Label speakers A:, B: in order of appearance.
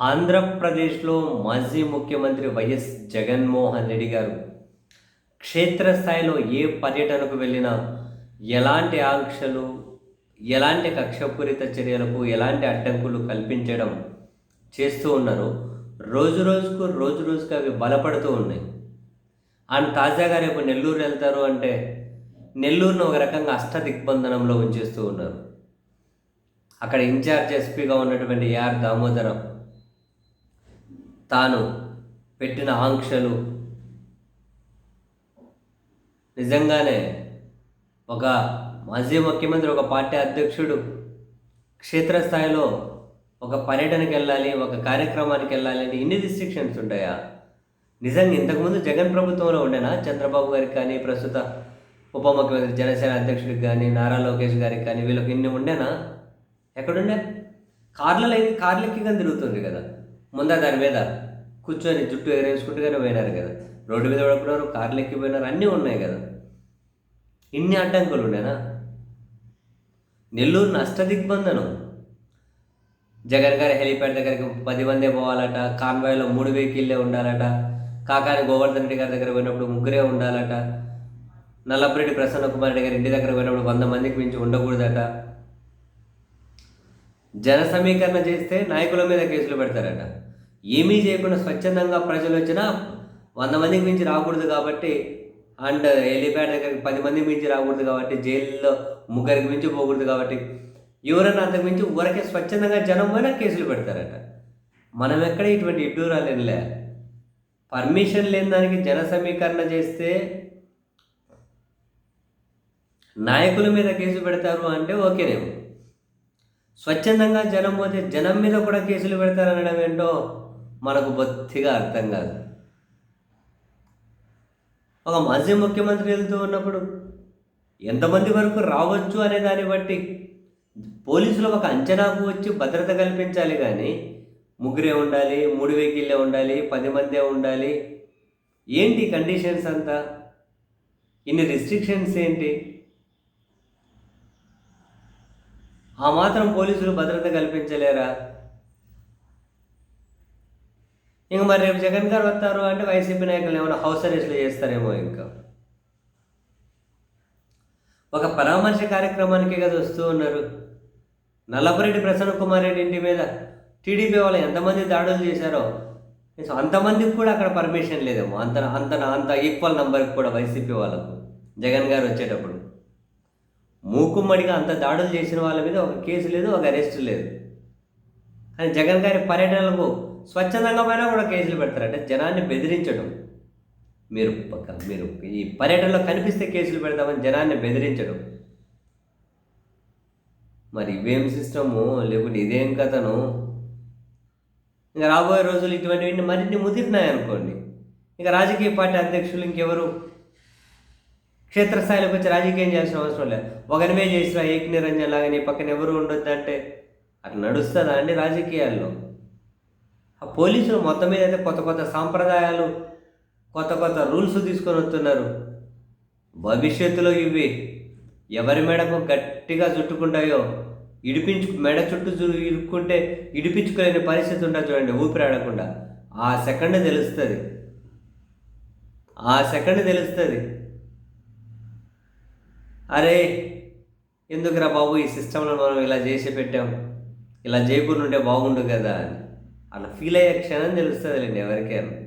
A: ఆంధ్రప్రదేశ్లో మాజీ ముఖ్యమంత్రి వైఎస్ జగన్మోహన్ రెడ్డి గారు క్షేత్రస్థాయిలో ఏ పర్యటనకు వెళ్ళినా ఎలాంటి ఆంక్షలు ఎలాంటి కక్షపూరిత చర్యలకు ఎలాంటి అడ్డంకులు కల్పించడం చేస్తూ ఉన్నారు. రోజు రోజుకు రోజు రోజుకు అవి బలపడుతూ ఉన్నాయి. అండ్ తాజాగా రేపు నెల్లూరు వెళ్తారు అంటే నెల్లూరును ఒక రకంగా అష్ట దిగ్బంధనంలో ఉంచేస్తూ ఉన్నారు. అక్కడ ఇన్ఛార్జ్ ఎస్పీగా ఉన్నటువంటి ఏఆర్ దామోదరం తాను పెట్టిన ఆంక్షలు నిజంగానే ఒక మాజీ ముఖ్యమంత్రి ఒక పార్టీ అధ్యక్షుడు క్షేత్రస్థాయిలో ఒక పర్యటనకి వెళ్ళాలి ఒక కార్యక్రమానికి వెళ్ళాలి అంటే ఇన్ని రిస్ట్రిక్షన్స్ ఉంటాయా? నిజంగా ఇంతకుముందు జగన్ ప్రభుత్వంలో ఉండేనా? చంద్రబాబు గారికి కానీ ప్రస్తుత ఉప ముఖ్యమంత్రి జనసేన అధ్యక్షుడికి కానీ నారా లోకేష్ గారికి కానీ వీళ్ళకి ఇన్ని ఉండేనా? ఎక్కడుండే కార్లలో అయితే కానీ తిరుగుతుంది కదా. ముందా దాని మీద కూర్చొని జుట్టు ఎగరేసుకుంటూనే పోయినారు కదా. రోడ్డు మీద పడుకున్నారు కార్లు ఎక్కిపోయినారు అన్నీ ఉన్నాయి కదా. ఇన్ని అడ్డంకులు ఉండేనా నెల్లూరు నష్ట దిగ్బంధనం జగన్ గారి హెలిప్యాడ్ దగ్గరికి పది మందే పోవాలట కాన్వాయ్లో మూడు వెహికల్లే ఉండాలట కాకాని గోవర్ధన్ రెడ్డి గారి దగ్గర పోయినప్పుడు ముగ్గురే ఉండాలట నల్లపురెడ్డి ప్రసన్న కుమార్ రెడ్డి గారి ఇంటి దగ్గర పోయినప్పుడు వంద మందికి మించి ఉండకూడదట. జన సమీకరణ చేస్తే నాయకుల మీద కేసులు పెడతారట. ఏమీ చేయకుండా స్వచ్ఛందంగా ప్రజలు వచ్చినా వంద మందికి మించి రాకూడదు కాబట్టి అండ్ హెలిప్యాడ్ దగ్గరికి పది మందికి మించి రాకూడదు కాబట్టి జైల్లో ముగ్గురికి మించి పోకూడదు కాబట్టి ఎవరైనా అంతకు మించి ఊరకే స్వచ్ఛందంగా జనం పోయినా కేసులు పెడతారట. మనం ఎక్కడ ఇటువంటి ఇడ్డూరాలు పర్మిషన్ లేని దానికి జన సమీకరణ చేస్తే నాయకుల మీద కేసు పెడతారు అంటే ఓకేనేమో. స్వచ్ఛందంగా జనం పోతే జనం మీద కూడా కేసులు పెడతారనడం ఏంటో మనకు బొత్తిగా అర్థం కాదు. ఒక మాజీ ముఖ్యమంత్రి వెళ్తూ ఉన్నప్పుడు ఎంతమంది వరకు రావచ్చు అనే దాన్ని బట్టి పోలీసులు ఒక అంచనాకు వచ్చి భద్రత కల్పించాలి కానీ ముగ్గురే ఉండాలి మూడు వెహికల్లే ఉండాలి పది మందే ఉండాలి. ఏంటి కండిషన్స్ అంతా? ఇన్ని రిస్ట్రిక్షన్స్ ఏంటి? ఆ మాత్రం పోలీసులు భద్రత కల్పించలేరా? ఇంక మరి రేపు జగన్ గారు వస్తారు అంటే వైసీపీ నాయకులు ఏమైనా హౌస్ అరెస్ట్లు చేస్తారేమో ఇంకా. ఒక పరామర్శ కార్యక్రమానికి కదా వస్తూ ఉన్నారు. నల్లపరెడ్డి ప్రసన్న కుమార్ రెడ్డి ఇంటి మీద టీడీపీ వాళ్ళు ఎంతమంది దాడులు చేశారో సో అంతమందికి కూడా అక్కడ పర్మిషన్ లేదేమో. అంత అంత అంత ఈక్వల్ నెంబర్కి కూడా వైసీపీ వాళ్ళకు. జగన్ గారు వచ్చేటప్పుడు. మూకుమ్మడిగా అంత దాడులు చేసిన వాళ్ళ మీద ఒక కేసు లేదు ఒక అరెస్ట్ లేదు. కానీ జగన్ గారి పర్యటనలకు స్వచ్ఛందంగా పైన కూడా కేసులు పెడతారంటే జనాన్ని బెదిరించడం. మీరు మీరు ఈ పర్యటనలో కనిపిస్తే కేసులు పెడతామని జనాన్ని బెదిరించడం. మరి ఇవేం సిస్టము? లేకుంటే ఇదేం కథను? ఇంకా రాబోయే రోజులు ఇటువంటివి మరిన్ని ముదిరినాయనుకోండి. ఇంకా రాజకీయ పార్టీ అధ్యక్షులు ఇంకెవరు? క్షేత్రస్థాయిలోకి వచ్చి రాజకీయం చేయాల్సిన అవసరం లేదు. ఒకరిమే చేసిన ఏక్ నిరంజన్ లాగా నీ పక్కన ఎవరు ఉండొద్దు అంటే అట్లా నడుస్తుందా అండి రాజకీయాల్లో? ఆ పోలీసులు మొత్తం మీద అయితే కొత్త కొత్త సాంప్రదాయాలు కొత్త కొత్త రూల్స్ తీసుకొని వస్తున్నారు. భవిష్యత్తులో ఇవి ఎవరి మెడకు గట్టిగా చుట్టుకుంటాయో ఇడిపించు మెడ చుట్టూ ఇరుక్కుంటే ఇడిపించుకోలేని పరిస్థితి ఉంటుంది చూడండి ఊపిరాడకుండా ఆ సెకండ్ తెలుస్తుంది. ఆ సెకండ్ తెలుస్తుంది. అరే ఎందుకురా బాబు ఈ సిస్టంలో మనం ఇలా చేసి పెట్టాం? ఇలా చేయకుండా ఉంటే బాగుండు కదా అని. అలా ఫీల్ అయ్యే క్షణం తెలుస్తుంది ఎవరికైనా.